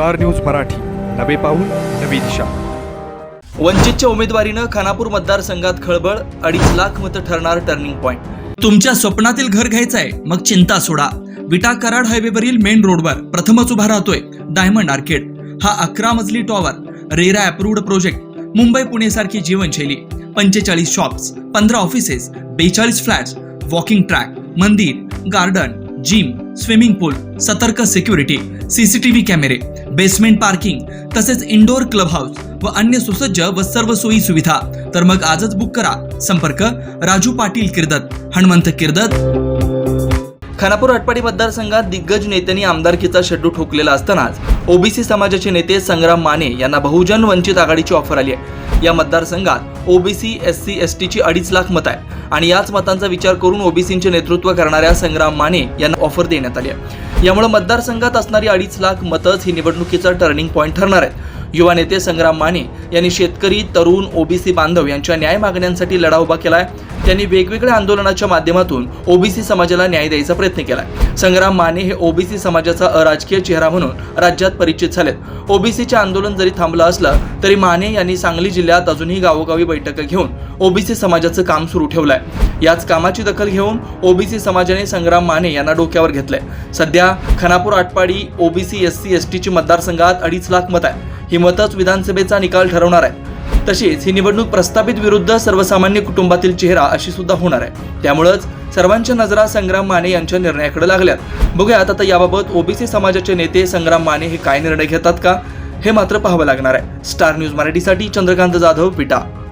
Star news Marathi. नवे पाऊल नवी दिशा. वंचितच्या उमेदवारीनं खानापूर मतदारसंघात खळबळ अडीच लाख मतं ठरणार टर्निंग पॉईंट तुमच्या स्वप्नातील घर घ्यायचंय मग चिंता सोडा. विटा कराड हायवेवरील मेन रोडवर प्रथमच उभा राहतोय डायमंड आर्केड. हा अकरा मजली tower RERA approved project Mumbai Pune सारखी जीवनशैली. पंचेचाळीस शॉप्स पंधरा ऑफिसेस बेचाळीस फ्लॅट्स वॉकिंग ट्रॅक मंदिर गार्डन जिम स्विमिंग पूल सतर्क सिक्युरिटी सीसीटीव्ही कॅमेरे बेसमेंट पार्किंग तसेच इंडोर क्लब हाऊस व अन्य सुसज्ज व सर्व सोयी सुविधा. तर मग आजच बुक करा. संपर्क राजू पाटील किर्दत हनुमंत किर्दत. खानापूर आटपाडी मतदारसंघात दिग्गज नेत्यांनी आमदारकीचा शेड्यू ठोकलेला असतानाच ओबीसी समाजाचे नेते संग्राम माने यांना बहुजन वंचित आघाडीची ऑफर आली आहे. या मतदारसंघात ओबीसी एस सी एस टीची अडीच लाख मत आहे. आणि याच मतांचा विचार करून ओबीसींचे नेतृत्व करणाऱ्या संग्राम माने यांना ऑफर देण्यात आली आहे. यामुळे मतदारसंघात असणारी अडीच लाख मतच ही निवडणुकीचा टर्निंग पॉईंट ठरणार आहेत. युवा नेते संग्राम माने यांनी शेतकरी तरुण ओबीसी बांधव यांच्या न्याय मागण्यांसाठी लढा उभा केलाय. त्यांनी वेगवेगळ्या आंदोलनाच्या माध्यमातून ओबीसी समाजाला न्याय द्यायचा प्रयत्न केलाय. संग्राम माने हे ओबीसी समाजाचा अराजकीय चेहरा म्हणून राज्यात परिचित झालेत. ओबीसीचे आंदोलन जरी थांबलं असलं तरी माने यांनी सांगली जिल्ह्यात अजूनही गावोगावी बैठका घेऊन ओबीसी समाजाचं काम सुरू ठेवलंय. याच कामाची दखल घेऊन ओबीसी समाजाने संग्राम माने यांना डोक्यावर घेतलंय. सध्या Khanapur Atpadi OBC S C S टीची मतदारसंघात अडीच लाख मत आहे. ही मतच विधानसभेचा निकाल ठरवणार आहे. तशीच ही निवडणूक प्रस्थापित विरुद्ध सर्वसामान्य कुटुंबातील चेहरा अशी सुद्धा होणार आहे. त्यामुळंच सर्वांच्या नजरा संग्राम माने यांच्या निर्णयाकडे लागल्यात. बघूयात आता याबाबत ओबीसी समाजाचे नेते संग्राम माने हे काय निर्णय घेतात का? हे मात्र पाहावं लागणार आहे. स्टार न्यूज मराठीसाठी चंद्रकांत जाधव पिटा